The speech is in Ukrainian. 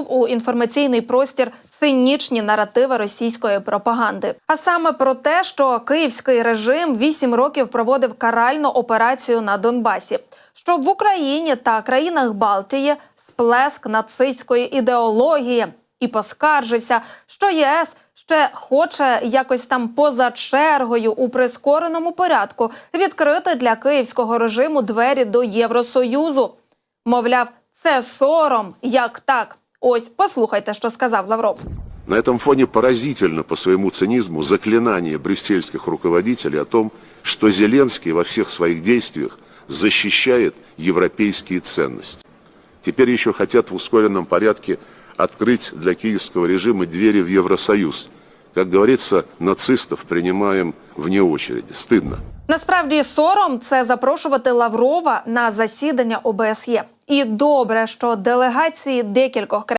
втягнув у інформаційний простір цинічні наративи російської пропаганди. А саме про те, що київський режим вісім років проводив каральну операцію на Донбасі, що в Україні та країнах Балтії сплеск нацистської ідеології, і поскаржився, що ЄС ще хоче якось там поза чергою у прискореному порядку відкрити для київського режиму двері до Євросоюзу. Мовляв, це сором, як так. Ось послухайте, що сказав Лавров. На этом фоне поразительно по своему цинизму заклинание брюссельских руководителей о том, что Зеленский во всех своих действиях защищает европейские ценности. Теперь еще хотят в ускоренном порядке открыть для киевского режима двери в Евросоюз. Как говорится, нацистов принимаем вне очереди. Стыдно. Насправді сором це запрошувати Лаврова на засідання ОБСЄ. І добре, що делегації декількох країн